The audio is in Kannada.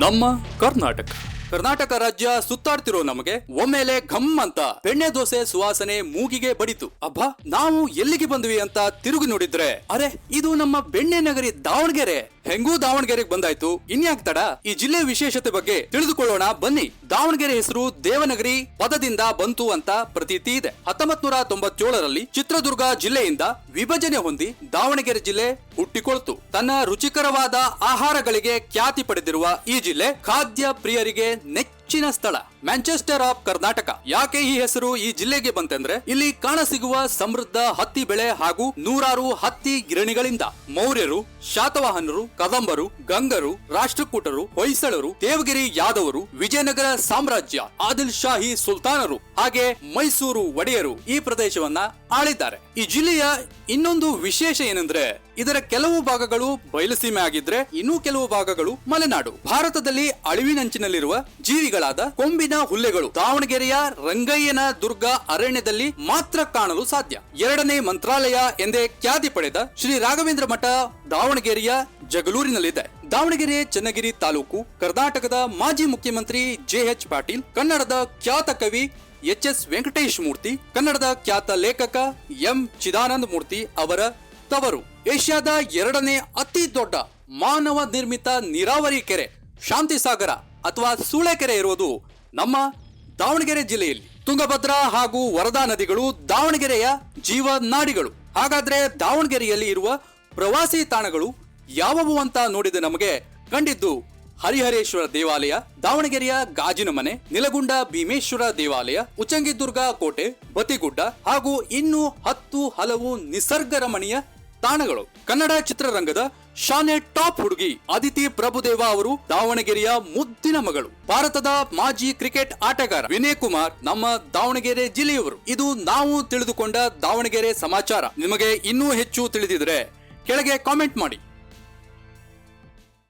ನಮ್ಮ ಕರ್ನಾಟಕ. ಕರ್ನಾಟಕ ರಾಜ್ಯ ಸುತ್ತಾಡ್ತಿರೋ ನಮಗೆ ಒಮ್ಮೆಲೆ ಘಮ್ ಅಂತ ಬೆಣ್ಣೆ ದೋಸೆ ಸುವಾಸನೆ ಮೂಗಿಗೆ ಬಡಿತು. ಅಬ್ಬಾ, ನಾವು ಎಲ್ಲಿಗೆ ಬಂದ್ವಿ ಅಂತ ತಿರುಗಿ ನೋಡಿದ್ರೆ, ಅರೆ, ಇದು ನಮ್ಮ ಬೆಣ್ಣೆ ನಗರಿ ದಾವಣಗೆರೆ. ಹೆಂಗೂ ದಾವಣಗೆರೆಗೆ ಬಂದಾಯ್ತು. ಇನ್ಯಾಕ್ ತಡ? ಈ ಜಿಲ್ಲೆ ವಿಶೇಷತೆ ಬಗ್ಗೆ ತಿಳಿದುಕೊಳ್ಳೋಣ. ಬನ್ನಿ. ದಾವಣಗೆರೆ ಹೆಸರು ದೇವನಗರಿ ಪದದಿಂದ ಬಂತು ಅಂತ ಪ್ರತೀತಿ ಇದೆ. ಹತ್ತೊಂಬತ್ ನೂರ ತೊಂಬತ್ತೇಳರಲ್ಲಿ ಚಿತ್ರದುರ್ಗ ಜಿಲ್ಲೆಯಿಂದ ವಿಭಜನೆ ಹೊಂದಿ ದಾವಣಗೆರೆ ಜಿಲ್ಲೆ ಹುಟ್ಟಿಕೊಳ್ತು. ತನ್ನ ರುಚಿಕರವಾದ ಆಹಾರಗಳಿಗೆ ಖ್ಯಾತಿ ಪಡೆದಿರುವ ಈ ಜಿಲ್ಲೆ ಖಾದ್ಯ ಪ್ರಿಯರಿಗೆ ನೆಚ್ಚಿನ ಸ್ಥಳ ಮ್ಯಾಂಚೆಸ್ಟರ್ ಆಫ್ ಕರ್ನಾಟಕ ಯಾಕೆ ಈ ಹೆಸರು ಈ ಜಿಲ್ಲೆಗೆ ಬಂತೆಂದ್ರೆ, ಇಲ್ಲಿ ಕಾಣಸಿಗುವ ಸಮೃದ್ಧ ಹತ್ತಿ ಬೆಳೆ ಹಾಗೂ ನೂರಾರು ಹತ್ತಿ ಗಿರಣಿಗಳಿಂದ ಮೌರ್ಯರು, ಶಾತವಾಹನರು, ಕದಂಬರು, ಗಂಗರು, ರಾಷ್ಟ್ರಕೂಟರು, ಹೊಯ್ಸಳರು, ದೇವಗಿರಿ ಯಾದವರು, ವಿಜಯನಗರ ಸಾಮ್ರಾಜ್ಯ, ಆದಿಲ್ ಶಾಹಿ ಸುಲ್ತಾನರು, ಹಾಗೆ ಮೈಸೂರು ಒಡೆಯರು ಈ ಪ್ರದೇಶವನ್ನ ಆಳಿದ್ದಾರೆ. ಈ ಜಿಲ್ಲೆಯ ಇನ್ನೊಂದು ವಿಶೇಷ ಏನಂದ್ರೆ, ಇದರ ಕೆಲವು ಭಾಗಗಳು ಬಯಲುಸೀಮೆ ಆಗಿದ್ರೆ, ಇನ್ನೂ ಕೆಲವು ಭಾಗಗಳು ಮಲೆನಾಡು. ಭಾರತದಲ್ಲಿ ಅಳಿವಿನಂಚಿನಲ್ಲಿರುವ ಜೀವಿಗಳಾದ ಕೊಂಬಿನ ಹುಲ್ಲೆಗಳು. ದಾವಣಗೆರೆಯ ರಂಗಯ್ಯನ ದುರ್ಗ ಅರಣ್ಯದಲ್ಲಿ ಮಾತ್ರ ಕಾಣಲು ಸಾಧ್ಯ. ಎರಡನೇ ಮಂತ್ರಾಲಯ ಎಂದೇ ಖ್ಯಾತಿ ಪಡೆದ ಶ್ರೀ ರಾಘವೇಂದ್ರ ಮಠ ದಾವಣಗೆರೆಯ ಜಗಲೂರಿನಲ್ಲಿದೆ ದಾವಣಗೆರೆ, ಚನ್ನಗಿರಿ ತಾಲೂಕು, ಕರ್ನಾಟಕದ ಮಾಜಿ ಮುಖ್ಯಮಂತ್ರಿ ಜೆ ಎಚ್ ಪಾಟೀಲ್, ಕನ್ನಡದ ಖ್ಯಾತ ಕವಿ ಎಚ್ ಎಸ್ ವೆಂಕಟೇಶ್ ಮೂರ್ತಿ, ಕನ್ನಡದ ಖ್ಯಾತ ಲೇಖಕ ಎಂ. ಚಿದಾನಂದ ಮೂರ್ತಿ ಅವರ ತವರು. ಏಷ್ಯಾದ ಎರಡನೇ ಅತಿ ದೊಡ್ಡ ಮಾನವ ನಿರ್ಮಿತ ನೀರಾವರಿ ಕೆರೆ, ಶಾಂತಿಸಾಗರ ಅಥವಾ ಸೂಳೆಕೆರೆ ಇರುವುದು ನಮ್ಮ ದಾವಣಗೆರೆ ಜಿಲ್ಲೆಯಲ್ಲಿ. ತುಂಗಭದ್ರಾ ಹಾಗೂ ವರದಾ ನದಿಗಳು ದಾವಣಗೆರೆಯ ಜೀವ ನಾಡಿಗಳು. ಹಾಗಾದ್ರೆ ದಾವಣಗೆರೆಯಲ್ಲಿ ಇರುವ ಪ್ರವಾಸಿ ತಾಣಗಳು ಯಾವುವು ಅಂತ ನೋಡಿದ ನಮಗೆ ಕಂಡಿದ್ದು ಹರಿಹರೇಶ್ವರ ದೇವಾಲಯ, ದಾವಣಗೆರೆಯ ಗಾಜಿನ ಮನೆ, ನಿಲಗುಂಡ ಭೀಮೇಶ್ವರ ದೇವಾಲಯ, ಉಚ್ಚಂಗಿದುರ್ಗ ಕೋಟೆ, ಬತಿಗುಡ್ಡ ಹಾಗೂ ಇನ್ನು ಹತ್ತು ಹಲವು ನಿಸರ್ಗ ರಮಣೀಯ ತಾಣಗಳು. ಕನ್ನಡ ಚಿತ್ರರಂಗದ ಶಾನೆ ಟಾಪ್ ಹುಡುಗಿ ಅದಿತಿ ಪ್ರಭುದೇವ ಅವರು ದಾವಣಗೆರೆಯ ಮುದ್ದಿನ ಮಗಳು. ಭಾರತದ ಮಾಜಿ ಕ್ರಿಕೆಟ್ ಆಟಗಾರ ವಿನಯ್ ಕುಮಾರ್ ನಮ್ಮ ದಾವಣಗೆರೆ ಜಿಲ್ಲೆಯವರು. ಇದು ನಾವು ತಿಳಿದುಕೊಂಡ ದಾವಣಗೆರೆ ಸಮಾಚಾರ. ನಿಮಗೆ ಇನ್ನೂ ಹೆಚ್ಚು ತಿಳಿದಿದ್ರೆ ಕೆಳಗೆ ಕಾಮೆಂಟ್ ಮಾಡಿ.